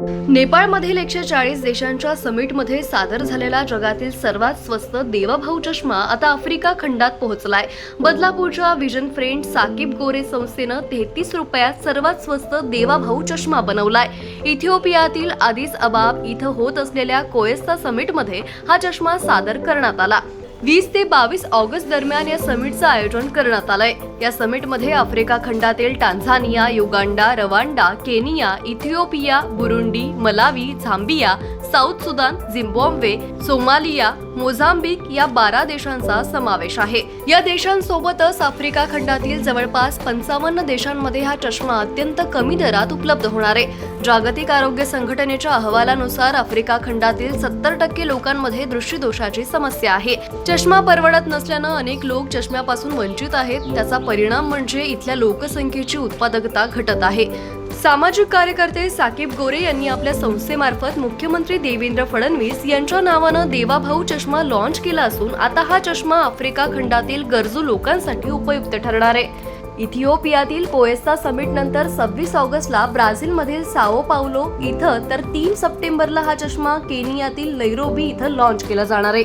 नेपाळमधील एकशे चाळीस देशांच्या समिटमध्ये सादर झालेला जगातील सर्वात स्वस्त देवाभाऊ चष्मा आता आफ्रिका खंडात पोहोचलाय. बदलापूरच्या विजन फ्रेंड साकीब गोरे संस्थेनं तेहतीस रुपयात सर्वात स्वस्त देवाभाऊ चष्मा बनवलाय. इथिओपियातील आदिस अबाब इथं होत असलेल्या कोएस्ता समिटमध्ये हा चष्मा सादर करण्यात आला. वीस ते बावीस ऑगस्ट दरम्यान या समिटचं आयोजन करण्यात आलंय. या समिटमध्ये आफ्रिका खंडातील Tanzania Uganda Rwanda Kenya Ethiopia Burundi Malawi Zambia South Sudan Zimbabwe Somalia Mozambique या बारा देशांचा समावेश आहे. या देशांसोबतच आफ्रिका खंडातील जवळपास पंचावन्न देशांमध्ये हा चष्मा अत्यंत कमी दरात उपलब्ध होणार आहे. जागतिक आरोग्य संघटनेच्या अहवालानुसार आफ्रिका खंडातील सत्तर टक्के लोकांमध्ये दृष्टीदोषाची समस्या आहे. चष्मा परवडत नसल्यानं अनेक लोक चष्म्यापासून वंचित आहेत. त्याचा परिणाम म्हणजे इथल्या लोकसंख्येची उत्पादकता घटत आहे. सामाजिक कार्यकर्ते साकीब गोरे यांनी आपल्या संस्थेमार्फत मुख्यमंत्री देवेंद्र फडणवीस यांच्या नावानं देवाभाऊ चष्मा लॉन्च केला असून आता हा चष्मा आफ्रिका खंडातील गरजू लोकांसाठी उपयुक्त ठरणार आहे. इथिओपियातील कोएस्ता समिट नंतर सव्वीस ऑगस्टला ब्राझीलमधील साओ पावलो इथं तर तीन सप्टेंबरला हा चष्मा केनियातील नैरोबी इथं लॉन्च केला जाणार आहे.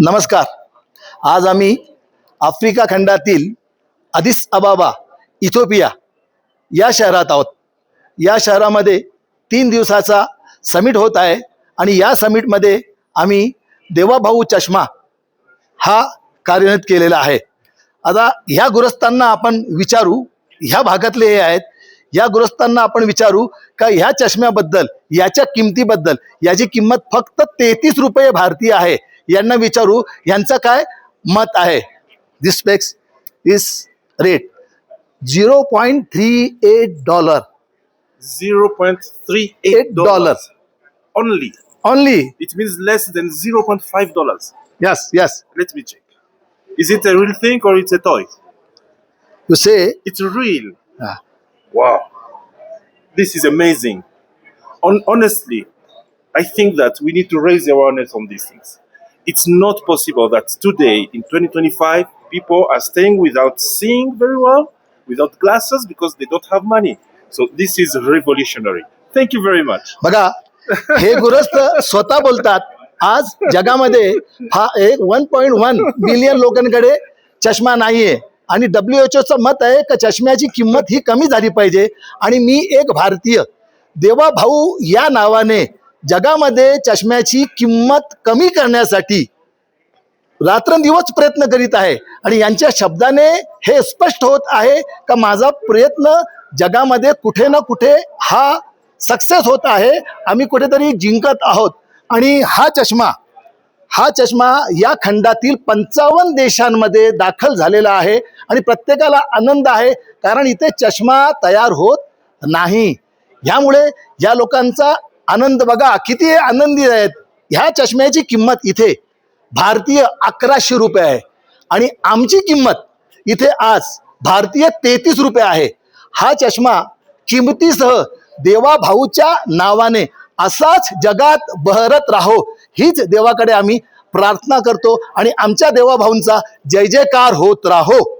नमस्कार. आज आम्ही आफ्रिका खंडातील अदिस अबाबा इथोपिया या शहरात आहोत. या शहरामध्ये तीन दिवसाचा समिट होत आहे आणि या समिटमध्ये आम्ही देवाभाऊ चष्मा हा कार्यान्वित केलेला आहे. आता ह्या गुरस्तांना आपण विचारू ह्या भागातले हे आहेत या गुरस्तांना आपण विचारू का ह्या चष्म्याबद्दल याच्या किमतीबद्दल याची किंमत फक्त तेहतीस रुपये भारतीय आहे यांना विचारू यांचं काय मत आहे? This specs is rate 0.38 dollar. 0.38 dollar. Only. Only. It means less than 0.5 dollars. Yes, yes. Let me check. Is it a real thing or it's a toy? You say it's real. Ah. Wow. This is amazing. On, honestly, I think that we need to raise awareness on these things. It's not possible that today in 2025 people are staying without seeing very well without glasses, because they don't have money. So this is revolutionary. Thank you very much. बघा हे गुरस्त स्वतः बोलतात आज जगामध्ये हा एक one point one billion लोकांकडे चष्मा नाहीये आणि डब्ल्यू एच ओचं मत आहे का चष्म्याची किंमत ही कमी झाली पाहिजे आणि मी एक भारतीय देवा भाऊ या नावाने जगामध्ये चष्म्याची किंमत कमी करण्यासाठी रात्रंदिवस प्रयत्न करीत आहे. आणि यांच्या शब्दाने हे स्पष्ट होत आहे का माझा प्रयत्न जगामध्ये कुठे ना कुठे हा सक्सेस होत आहे. आम्ही कुठेतरी जिंकत आहोत. आणि हा चष्मा हा चष्मा या खंडातील पंचावन्न देशांमध्ये दाखल झालेला आहे. आणि प्रत्येकाला आनंद आहे. कारण इथे चष्मा तयार होत नाही. ह्यामुळे या लोकांचा आनंद बघा. किती आनंदी आहेत. ह्या चष्म्याची किंमत इथे भारतीय अकराशे रुपये आहे. आणि आमची किंमत इथे आज भारतीय तेहतीस रुपये आहे. हा चष्मा किंमतीसह देवा भाऊच्या नावाने असाच जगात बहरत राहो हीच देवाकडे आम्ही प्रार्थना करतो. आणि आमच्या देवाभाऊंचा जय जयकार होत राहो.